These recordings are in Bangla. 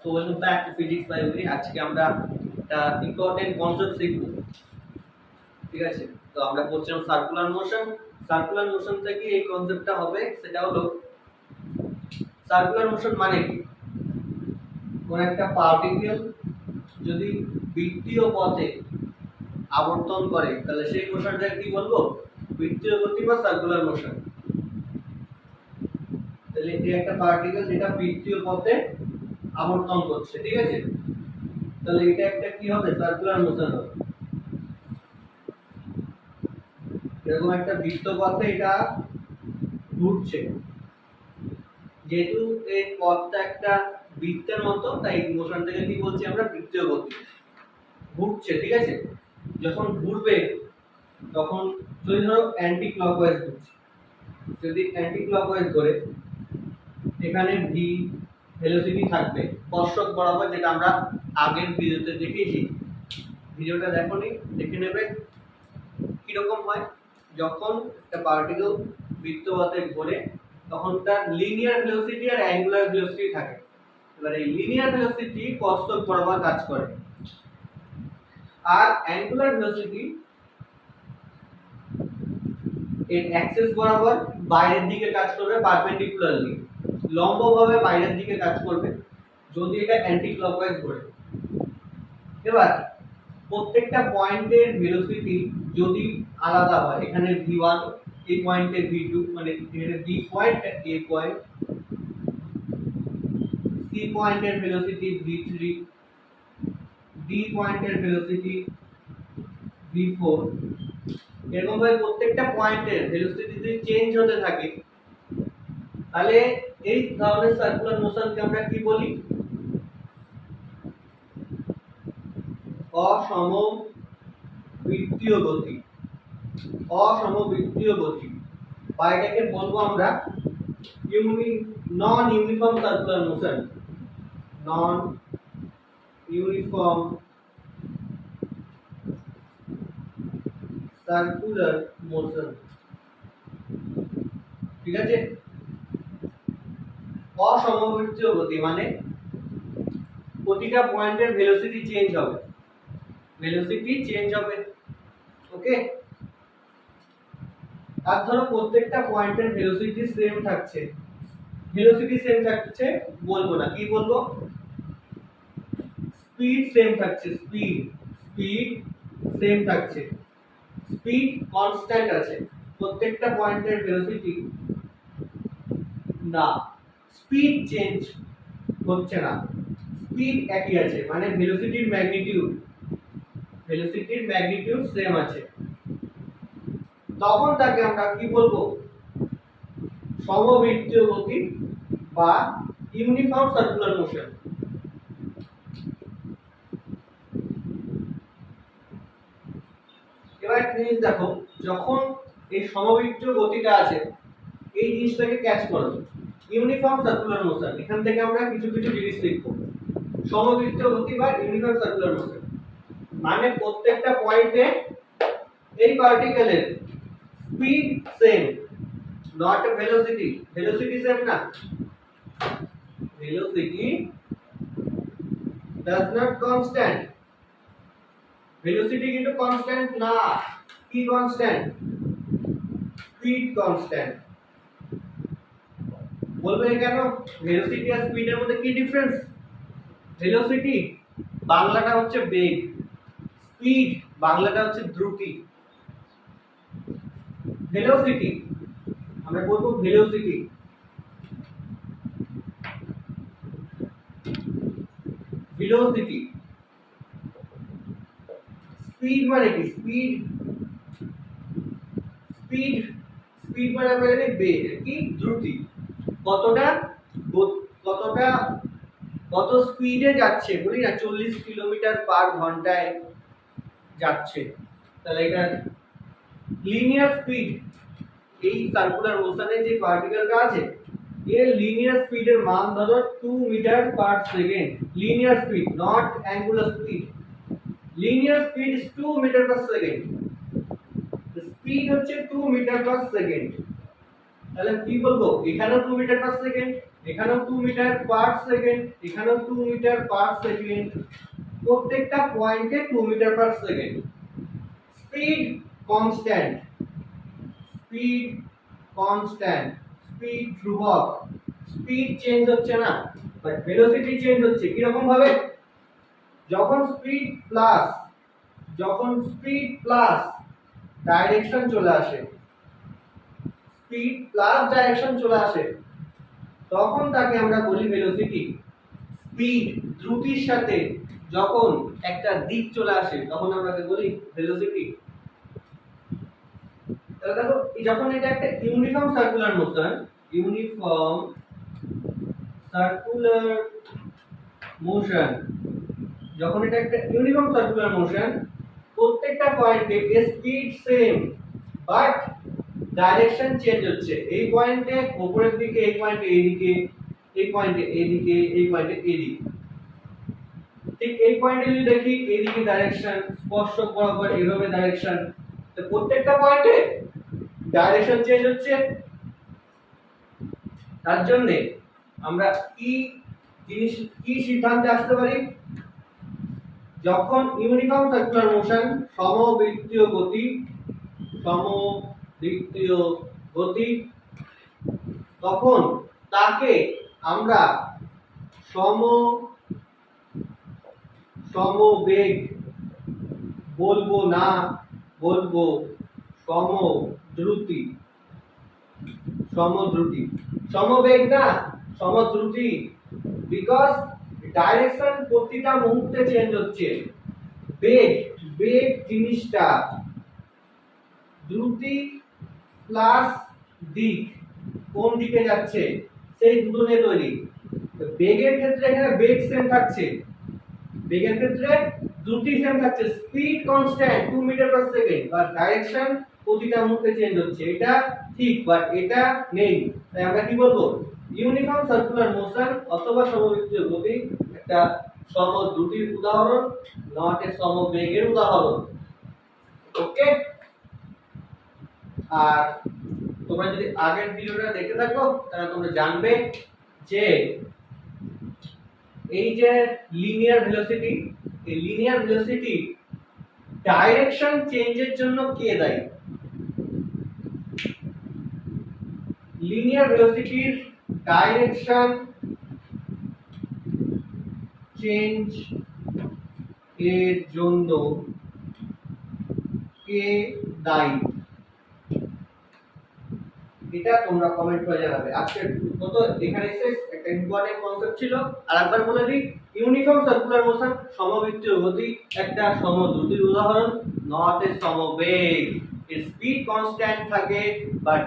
তো welcome back to physics by Winnie আজকে আমরা একটা ইম্পর্টেন্ট কনসেপ্ট শিখব। ঠিক আছে? তো আমরা বলছিলাম সার্কুলার মোশন সার্কুলার মোশন থেকে এই কনসেপ্টটা হবে, সেটা হলো সার্কুলার মোশন মানে কি? কোন একটা পার্টিকেল যদি বৃত্তীয় পথে আবর্তন করে, তাহলে সেই মোশনটাকে কি বলব? বৃত্তীয় গতি বা সার্কুলার মোশন তাহলে এটি একটা পার্টিকেল যেটা বৃত্তীয় পথে আবর্তন করছে, ঠিক আছে? তাহলে এটা একটা কি হবে? সার্কুলার মোশন হবে। এরকম একটা বৃত্ত পথে এটা ঘুরছে। যেহেতু এই পথটা একটা বৃত্তের মতো, তাই মোশনটাকে কি বলছি আমরা? বৃত্তীয় গতি। ঘুরছে, ঠিক আছে? যখন ঘুরবে, তখন যদি ধরো অ্যান্টি ক্লকওয়াইজ ঘুরছে। যদি অ্যান্টি ক্লকওয়াইজ ঘোরে, এখানে ভি ভেলোসিটি থাকবে। স্পর্শক বরাবর যেটা আমরা আগের ভিডিওতে দেখেছি ভিডিওটা দেখোনি, দেখে নেবে কীরকম হয়। যখন একটা পার্টিকেল বৃত্তপথে ঘোরে, তখন তার লিনিয়ার ভেলোসিটি আর অ্যাঙ্গুলার ভেলোসিটি থাকে। এবার এই লিনিয়ার ভেলোসিটি স্পর্শক বরাবর কাজ করে। আর অ্যাঙ্গুলার ভেলোসিটি এর অ্যাক্সিস বরাবর বাইরের দিকে কাজ করবে পারপেন্ডিকুলারলি লম্বভাবে বাইরের দিকে কাজ করবে, যদি এটা অ্যান্টি ক্লকওয়াইজ ঘোরে। এবার, প্রত্যেকটা পয়েন্টের ভেলোসিটি যদি আলাদা হয়, এখানে ভি ওয়ান এই পয়েন্টে ভি টু মানে এখানে B point A point C পয়েন্টের ভেলোসিটি ভি থ্রি ডি পয়েন্টের ভেলোসিটি ভি ফোর এরকম ভাবে প্রত্যেকটা পয়েন্টের ভেলোসিটি যদি চেঞ্জ হতে থাকে, তাহলে এই ধরনের সার্কুলার মোশনকে আমরা কি বলি? অসম বৃত্তীয় গতি। অসম বৃত্তীয় গতি। বা এটাকে বলব আমরা uni non uniform circular motion non uniform circular motion ঠিক আছে? অসমবৃত্তীয় গতি মানে প্রতিটা পয়েন্টের ভেলোসিটি চেঞ্জ হবে। ভেলোসিটি চেঞ্জ হবে। ওকে আর ধরো প্রত্যেকটা পয়েন্টের ভেলোসিটি সেম থাকছে। ভেলোসিটি সেম থাকছে বলব না। কি বলব? স্পিড সেম থাকছে। স্পিড স্পিড সেম থাকছে। স্পিড কনস্ট্যান্ট আছে। প্রত্যেকটা পয়েন্টের ভেলোসিটি না। স্পিড চেঞ্জ হচ্ছে না। স্পিড একই আছে মানে ভেলোসিটির ম্যাগনিটিউড ভেলোসিটির ম্যাগনিটিউড সেম আছে। তখন তাকে আমরা কি বলব? সমবৃত্তীয় গতি বা ইউনিফর্ম সার্কুলার মোশন এবার একটা জিনিস দেখো, যখন এই সমবৃত্তীয় গতিটা আছে, এই জিনিসটাকে ক্যাচ করো। Uniform circular motion. এখান থেকে আমরা কিছু কিছু জিনিস শিখব। সমবৃত্তীয় গতি বা ইউনিফর্ম সার্কুলার মোশন। মানে প্রত্যেকটা পয়েন্টে এই পার্টিকেলের speed same not velocity velocity same না। Velocity does not constant velocity কিন্তু কনস্ট্যান্ট না। কি কনস্ট্যান্ট স্পিড কনস্ট্যান্ট বলবে কেন? ভেলোসিটি আর স্পিডের মধ্যে কি ডিফারেন্স ভেলোসিটি বাংলাটা হচ্ছে বেগ স্পিড বাংলাটা হচ্ছে দ্রুতি। ভেলোসিটি আমরা বলব ভেলোসিটি ভেলোসিটি স্পিড মানে কি? স্পিড স্পিড স্পিড মানে আমরা জানি বেগ, কি? দ্রুতি। কতটা কতটা, কত স্পিডে যাচ্ছে? বলি না, চল্লিশ কিলোমিটার পার ঘন্টায় যাচ্ছে। তাহলে এটা লিনিয়ার স্পিড এই সার্কুলার মোশনে যে পার্টিকেলটা আছে, এর লিনিয়ার স্পিডের মান ধরো two metre per second linear speed not angular speed linear speed is two metre per second speed হচ্ছে টু মিটার পার সেকেন্ড তাহলে কি বলব? এখানেও টু মিটার পার সেকেন্ড এখানেও টু মিটার পার সেকেন্ড এখানেও টু মিটার পার সেকেন্ড প্রত্যেকটা পয়েন্টে two metre per second speed constant speed constant speed ধ্রুবক। স্পিড চেঞ্জ হচ্ছে না বাট ভেলোসিটি চেঞ্জ হচ্ছে। কীরকম ভাবে? যখন স্পিড প্লাস যখন স্পিড প্লাস ডাইরেকশন চলে আসে। স্পিড প্লাস ডাইরেকশন চলে আসে। তখন তাকে আমরা বলি ভেলোসিটি স্পিড দ্রুতির সাথে যখন একটা দিক চলে আসে, তখন আমরা বলি ভেলোসিটি তাহলে দেখো যখন এটা একটা uniform circular motion uniform circular motion যখন এটা একটা ইউনিফর্ম সার্কুলার মোশন প্রত্যেকটা পয়েন্টে speed same but direction change হচ্ছে। এই পয়েন্টে উপরের দিকে, এই পয়েন্টে এইদিকে এই পয়েন্টে এইদিকে এই পয়েন্টে এইদিকে ঠিক এই পয়েন্টে যদি দেখি এইদিকে ডাইরেকশন স্পর্শক বরাবর এইভাবে ডাইরেকশন তো প্রত্যেকটা পয়েন্টে ডাইরেকশন চেঞ্জ হচ্ছে। তার জন্য আমরা কি জিনিস, কি সিদ্ধান্তে আসতে পারি? যখন ইউনিফর্ম সার্কুলার মোশন সমবৃত্তীয় গতি সমবৃত্তীয় গতি। তখন তাকে আমরা সম, সমবেগ বলব না, বলব সমদ্রুতি। সমদ্রুতি। সমবেগ না, সমদ্রুতি। বিকজ ডাইরেকশন প্রতিটা মুহূর্তে চেঞ্জ হচ্ছে। বেগ বেগ জিনিসটা দ্রুতি প্লাস দিক কোন দিকে যাচ্ছে? সেই দুটো নিয়ে তৈরি। বেগের ক্ষেত্রে এখানে বেগ সেম থাকছে। বেগের ক্ষেত্রে দ্রুতি সেম থাকছে। Speed constant two metre per second বা ডাইরেকশন প্রতিটা মুহূর্তে চেঞ্জ হচ্ছে। এটা ঠিক বাট এটা নেই। তাই আমরা কি বলব? ইউনিফর্ম সার্কুলার মোশন অথবা সমবৃত্তীয় গতি একটা সম দ্রুতির উদাহরণ নট এ সমবেগের উদাহরণ। ওকে আর তোমরা যদি আগের ভিডিওটা দেখতে থাকো, তাহলে তোমরা জানবে যে এই যে লিনিয়ার ভেলোসিটি এই লিনিয়ার ভেলোসিটি ডাইরেকশন চেঞ্জের জন্য কে দায়ী? লিনিয়ার ভেলোসিটির ডাইরেকশন চেঞ্জ এর জন্য কে দায়ী? এটা তোমরা কমেন্ট করে জানাবে। আজকে কত এখানে শেষ একটা ইম্পর্টেন্ট কনসেপ্ট ছিল। আর একবার বলে দিই ইউনিফর্ম সার্কুলার মোশন সমবৃত্তীয় গতি একটা সমদ্রুতির উদাহরণ নট সমবেগ। এর স্পিড কনস্ট্যান্ট থাকে বাট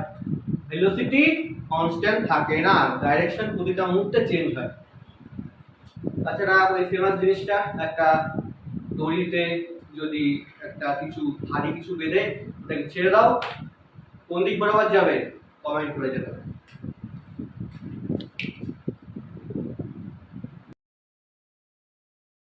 ভেলোসিটি কনস্ট্যান্ট থাকে না। ডাইরেকশন প্রতিটা মুহূর্তে চেঞ্জ হয়। তাছাড়া ওই ফেমাস জিনিসটা, একটা দড়িতে যদি একটা কিছু ভারী কিছু বেঁধে ছেড়ে দাও, কোন দিক বরাবর যাবে? কমেন্ট করে হবে